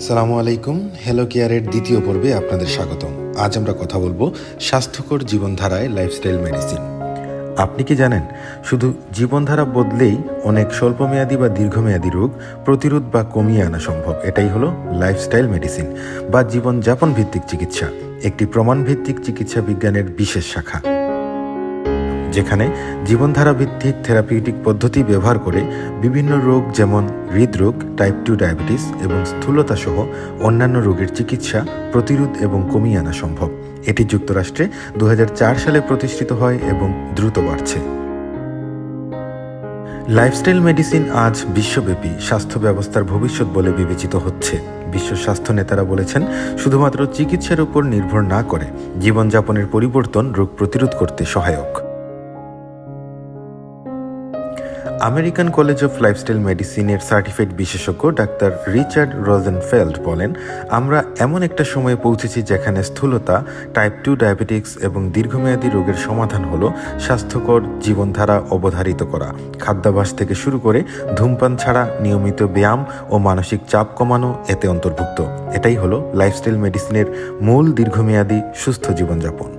আসসালামু আলাইকুম হ্যালো কেয়ারের দ্বিতীয় পর্বে আপনাদের স্বাগতম। আজ আমরা কথা বলব স্বাস্থ্যকর জীবনধারায় লাইফস্টাইল মেডিসিন আপনি কি জানেন, শুধু জীবনধারা বদলেই অনেক স্বল্পমেয়াদী বা দীর্ঘমেয়াদী রোগ প্রতিরোধ বা কমিয়ে আনা সম্ভব। এটাই হলো লাইফস্টাইল মেডিসিন বা জীবনযাপন ভিত্তিক চিকিৎসা। একটি প্রমাণ ভিত্তিক চিকিৎসা বিজ্ঞানের বিশেষ শাখা। যেখানে জীবনধারা ভিত্তিক থেরাপিউটিক পদ্ধতি ব্যবহার করে বিভিন্ন রোগ যেমন হৃদরোগ টাইপ টু ডায়াবেটিস এবং স্থূলতা সহ অন্যান্য রোগের চিকিৎসা প্রতিরোধ এবং কমিয়ে আনা সম্ভব। এটি যুক্তরাষ্ট্রে দু হাজার চার সালে প্রতিষ্ঠিত হয় এবং দ্রুত বাড়ছে। লাইফস্টাইল মেডিসিন আজ বিশ্বব্যাপী স্বাস্থ্য ব্যবস্থার ভবিষ্যৎ বলে বিবেচিত হচ্ছে। বিশ্ব স্বাস্থ্য নেতারা বলেছেন, শুধুমাত্র চিকিৎসার উপর নির্ভর না করে জীবনযাপনের পরিবর্তন রোগ প্রতিরোধ করতে সহায়ক। আমেরিকান কলেজ অফ লাইফস্টাইল মেডিসিনের সার্টিফাইড বিশেষজ্ঞ ডাক্তার রিচার্ড রোজেনফেল্ড বলেন, আমরা এমন একটা সময়ে পৌঁছেছি যেখানে স্থূলতা, টাইপ টু ডায়াবেটিক্স এবং দীর্ঘমেয়াদী রোগের সমাধান হল স্বাস্থ্যকর জীবনধারা অবধারিত করা। খাদ্যাভ্যাস থেকে শুরু করে ধূমপান ছাড়া নিয়মিত ব্যায়াম ও মানসিক চাপ কমানো এতে অন্তর্ভুক্ত। এটাই হলো লাইফস্টাইল মেডিসিনের মূল দীর্ঘমেয়াদী সুস্থ জীবনযাপন।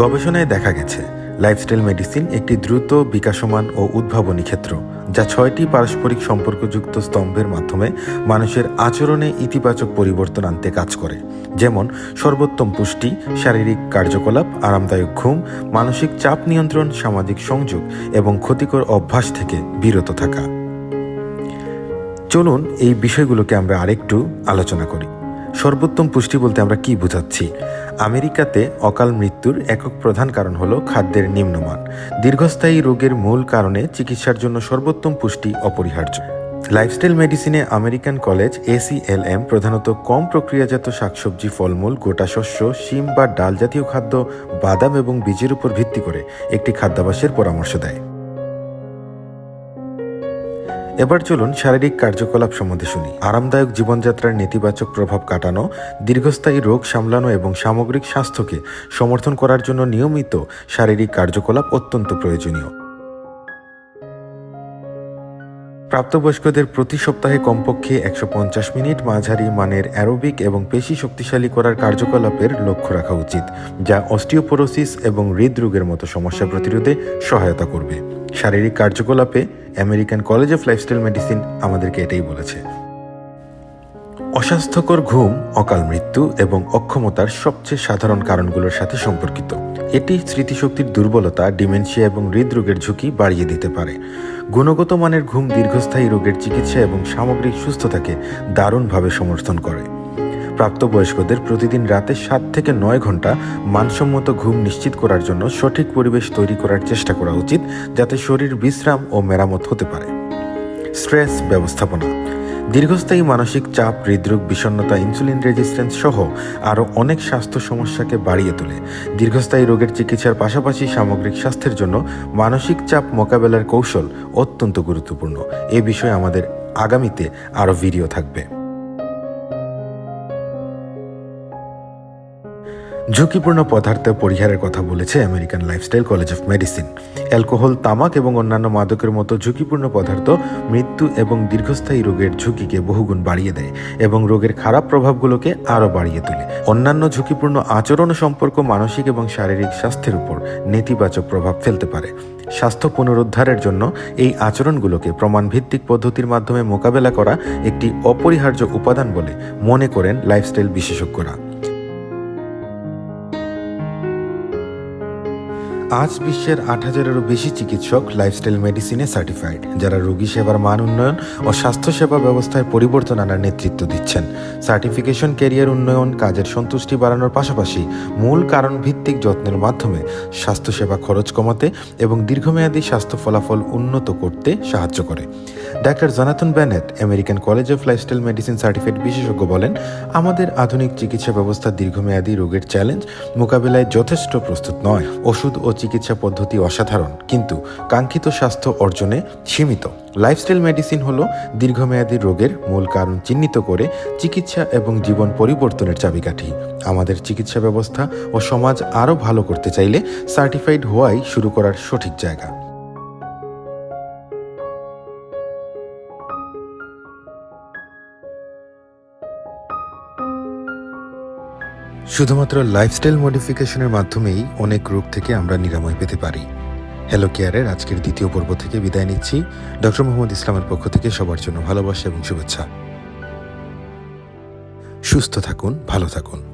গবেষণায় দেখা গেছে লাইফস্টাইল মেডিসিন একটি দ্রুত বিকাশমান ও উদ্ভাবনী ক্ষেত্র, যা ছয়টি পারস্পরিক সম্পর্কযুক্ত স্তম্ভের মাধ্যমে মানুষের আচরণে ইতিবাচক পরিবর্তন আনতে কাজ করে। যেমন, সর্বোত্তম পুষ্টি, শারীরিক কার্যকলাপ, আরামদায়ক ঘুম, মানসিক চাপ নিয়ন্ত্রণ, সামাজিক সংযোগ এবং ক্ষতিকর অভ্যাস থেকে বিরত থাকা। চলুন এই বিষয়গুলোকে আমরা আরেকটু আলোচনা করি। সর্বোত্তম পুষ্টি বলতে আমরা কি বোঝাচ্ছি? আমেরিকাতে অকাল মৃত্যুর একক প্রধান কারণ হলো খাদ্যের নিম্নমান। দীর্ঘস্থায়ী রোগের মূল কারণে চিকিৎসার জন্য সর্বোত্তম পুষ্টি অপরিহার্য। লাইফস্টাইল মেডিসিনে আমেরিকান কলেজ এসিএলএম প্রধানত কম প্রক্রিয়াজাত শাকসবজি, ফলমূল, গোটা শস্য, শিম বা ডাল জাতীয় খাদ্য, বাদাম এবং বীজের উপর ভিত্তি করে একটি খাদ্যাভ্যাসের পরামর্শ দেয়। এবার চলুন শারীরিক কার্যকলাপ সম্বন্ধে শুনি। আরামদায়ক জীবনযাত্রার নেতিবাচক প্রভাব কাটানো, দীর্ঘস্থায়ী রোগ সামলানো এবং সামগ্রিক স্বাস্থ্যকে সমর্থন করার জন্য নিয়মিত শারীরিক কার্যকলাপ অত্যন্ত প্রয়োজনীয়। প্রাপ্তবয়স্কদের প্রতি সপ্তাহে কমপক্ষে একশো পঞ্চাশ মিনিট মাঝারি মানের অ্যারোবিক এবং পেশি শক্তিশালী করার কার্যকলাপের লক্ষ্য রাখা উচিত, যা অস্টিওপোরোসিস এবং হৃদরোগের মতো সমস্যা প্রতিরোধে সহায়তা করবে। শারীরিক কার্যকলাপে American college of lifestyle medicine আমাদেরকে এটাই বলেছে। অস্বাস্থ্যকর ঘুম, অকাল মৃত্যু এবং অক্ষমতার সবচেয়ে সাধারণ কারণগুলোর সাথে সম্পর্কিত। এটি স্মৃতিশক্তির দুর্বলতা, ডিমেনশিয়া এবং হৃদরোগের ঝুঁকি বাড়িয়ে দিতে পারে। গুণগত মানের ঘুম দীর্ঘস্থায়ী রোগের চিকিৎসা এবং সামগ্রিক সুস্থতাকে দারুণভাবে সমর্থন করে। প্রাপ্তবয়স্কদের প্রতিদিন রাতে সাত থেকে নয় ঘণ্টা মানসম্মত ঘুম নিশ্চিত করার জন্য সঠিক পরিবেশ তৈরি করার চেষ্টা করা উচিত যাতে শরীর বিশ্রাম ও মেরামত হতে পারে। স্ট্রেস ব্যবস্থাপনা। দীর্ঘস্থায়ী মানসিক চাপ, হৃদরোগ, বিষণ্ণতা, ইনসুলিন রেজিস্ট্যান্স সহ আরও অনেক স্বাস্থ্য সমস্যাকে বাড়িয়ে তোলে। দীর্ঘস্থায়ী রোগের চিকিৎসার পাশাপাশি সামগ্রিক স্বাস্থ্যের জন্য মানসিক চাপ মোকাবেলার কৌশল অত্যন্ত গুরুত্বপূর্ণ। এ বিষয়ে আমাদের আগামীতে আরও ভিডিও থাকবে। ঝুঁকিপূর্ণ পদার্থ পরিহারের কথা বলেছে American lifestyle college of medicine. Alcohol, তামাক এবং অন্যান্য মাদকের মতো ঝুঁকিপূর্ণ পদার্থ মৃত্যু এবং দীর্ঘস্থায়ী রোগের ঝুঁকিকে বহুগুণ বাড়িয়ে দেয় এবং রোগের খারাপ প্রভাবগুলোকে আরও বাড়িয়ে তোলে। অন্যান্য ঝুঁকিপূর্ণ আচরণ সম্পর্ক মানসিক এবং শারীরিক স্বাস্থ্যের উপর নেতিবাচক প্রভাব ফেলতে পারে। স্বাস্থ্য পুনরুদ্ধারের জন্য এই আচরণগুলোকে প্রমাণভিত্তিক পদ্ধতির মাধ্যমে মোকাবেলা করা একটি অপরিহার্য উপাদান বলে মনে করেন লাইফস্টাইল বিশেষজ্ঞরা। আজ বিশ্বের আট হাজারেরও বেশি চিকিৎসক লাইফস্টাইল মেডিসিনে সার্টিফাইড যারা রোগী সেবার মান উন্নয়ন ও স্বাস্থ্যসেবা ব্যবস্থায় পরিবর্তন আনার নেতৃত্ব দিচ্ছেন। সার্টিফিকেশন ক্যারিয়ার উন্নয়ন, কাজের সন্তুষ্টি বাড়ানোর পাশাপাশি মূল কারণ ভিত্তিক যত্নের মাধ্যমে স্বাস্থ্যসেবা খরচ কমাতে এবং দীর্ঘমেয়াদী স্বাস্থ্য ফলাফল উন্নত করতে সাহায্য করে। Doctor Jonathan Bennett American college of lifestyle medicine certified বিশেষজ্ঞ বলেন, আমাদের আধুনিক চিকিৎসা ব্যবস্থা দীর্ঘমেয়াদী রোগের চ্যালেঞ্জ মোকাবিলায় যথেষ্ট প্রস্তুত নয়। ওষুধ ও চিকিৎসা পদ্ধতি অসাধারণ, কিন্তু কাঙ্ক্ষিত স্বাস্থ্য অর্জনে সীমিত। লাইফস্টাইল মেডিসিন হলো দীর্ঘমেয়াদী রোগের মূল কারণ চিহ্নিত করে চিকিৎসা এবং জীবন পরিবর্তনের চাবিকাঠি। আমাদের চিকিৎসা ব্যবস্থা ও সমাজ আরও ভালো করতে চাইলে সার্টিফাইড হওয়াই শুরু করার সঠিক জায়গা। শুধুমাত্র লাইফস্টাইল মডিফিকেশনের মাধ্যমেই অনেক রোগ থেকে আমরা নিরাময় পেতে পারি। হ্যালো কেয়ারের আজকের দ্বিতীয় পর্ব থেকে বিদায় নিচ্ছি। ডক্টর মোহাম্মদ ইসলামের পক্ষ থেকে সবার জন্য ভালোবাসা এবং শুভেচ্ছা। সুস্থ থাকুন, ভালো থাকুন।